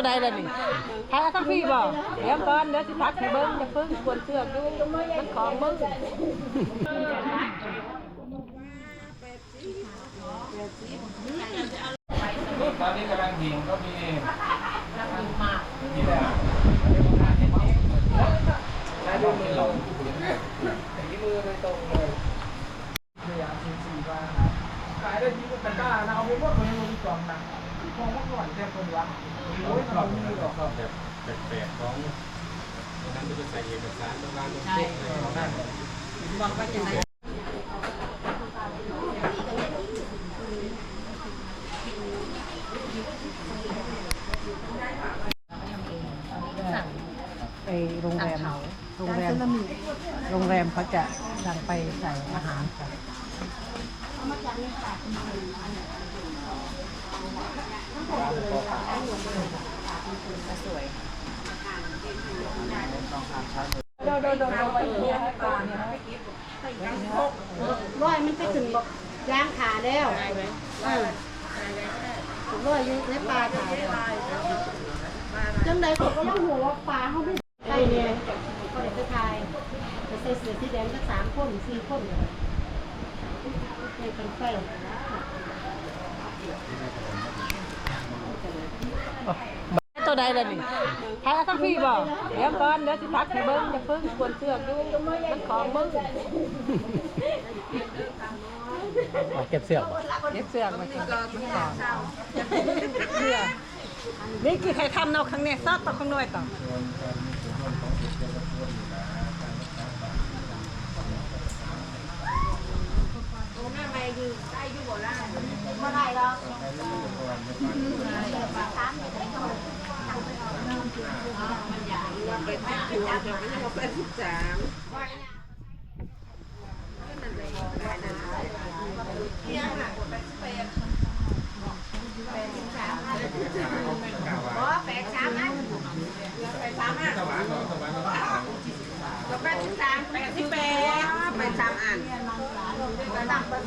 ตัวใดล่ะนี่พาทั้งพี่บ่เดี๋ยวก่อนเดี๋ยวสิพักให้เบิ่งจะพึ่งควรเชือกอยู่มันของมึงตอนนี้กำลังหิงก็มีนี่แหละได้ดูมือเราที่มือโดยตรงเลยพยายามสี่สี่บ้างขายได้ที่มันบ้านะเอาไปว่าคนลงกล่องนะ มองว่าก่อนแค่คนวะโอ้ยเราไม่มีหรอกแบบแปลกๆของนั้นจะใส่เอกสารประมาณนี้ใช่นั่นบอกว่าจังได๋ไปโรงแรมโรงแรมโรงแรมเขาจะสั่งไปใส่อาหารค่ะ โดโดนโดโดไปเที่ยวให้ปลาเนี่ยร้อยมันไปถึงบอกย่างขาแล้วเออร้อยอยู่ในปลาขาแล้วจังใดเขาก็ต้องหัวว่าปลาเขาไม่ไปเนี่ยเขาเด็กไปทายไปใส่เสื้อสีแดงก็สามคนสี่คนเนี่ยเป็นไฟ ตัวใดล่ะนี่พาทั้งพี่บ่เดี๋ยวก่อนเดี๋ยวสิพักให้เบิ่งจะพึ่งควรเชือกอยู่มันของมึงเก็บเสื้อเย็บเสื้อมาสิมันก่อนเสื้อนี่คือใครทำเนาะข้างในซอดต่อข้างนอกต่อเมื่อไแปดสิบแปดแปดสามอัน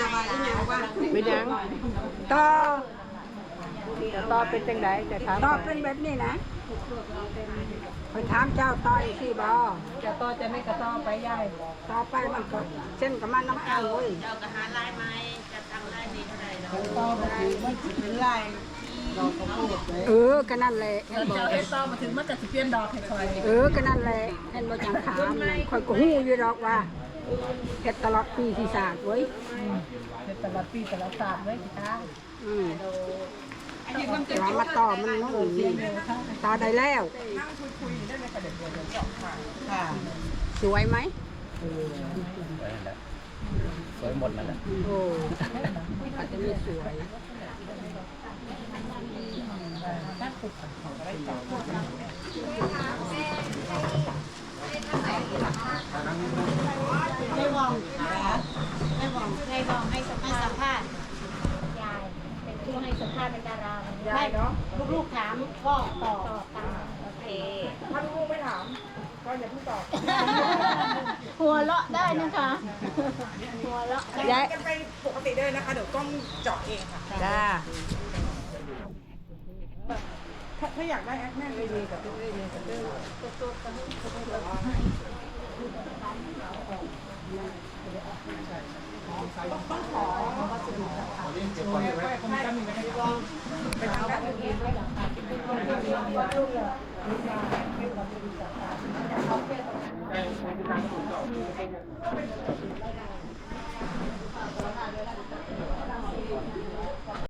าว่าอีหยังว่าเป็นยังต่อจะต่อเป็นจังไดจะถามต่อเป็นแบบนี้นะ ไปถามเจ้าต่อยสิบ่จะต่อจะไม่กระต่อไปยายต่อไปมันก็เส้นกับมันน้ำเอาเว้ยต่อมาถึงมันสิเป็นลายเราก็พูดเลยเออก็นั่นแหละเห็นบ่เจ้าเฮ็ดต่อมาถึงมันจะสิเปลี่ยนดอกให้คอยเออก็นั่นแหละเห็นบ่จังถามคอยก็ฮู้อยู่ดอกว่าเฮ็ดตลอดปีที่สามเว้ยเฮ็ดตลอดปีตลอดศาสตร์ไว้สิคะอืม เรามาต่อมันนู่นนี่ต่อได้แล้วค่ะสวยไหมสวยหมดนั่นแหละโอ้อาจจะมีสวยได้วองได้วองได้วองให้สัมภาษณ์ยายเป็น ผู้ให้สัมภาษณ์เป็นดารามันยายเนาะลูกๆถามก็ตอบตามโอเค ถ้าลูกไม่ถาม ก็อย่าเพิ่งตอบหัวเราะได้นะคะ หัวเราะได้ยายกันไปปกติเลยนะคะ เดี๋ยวกล้องเจาะเองค่ะ จ้า ถ้าถ้าอยากได้แอคแม่เลยดีกับด้วยดีกับด้วย ต้องขอวัสดุนะคะไปทางด้านอื่นไม่หรอกค่ะ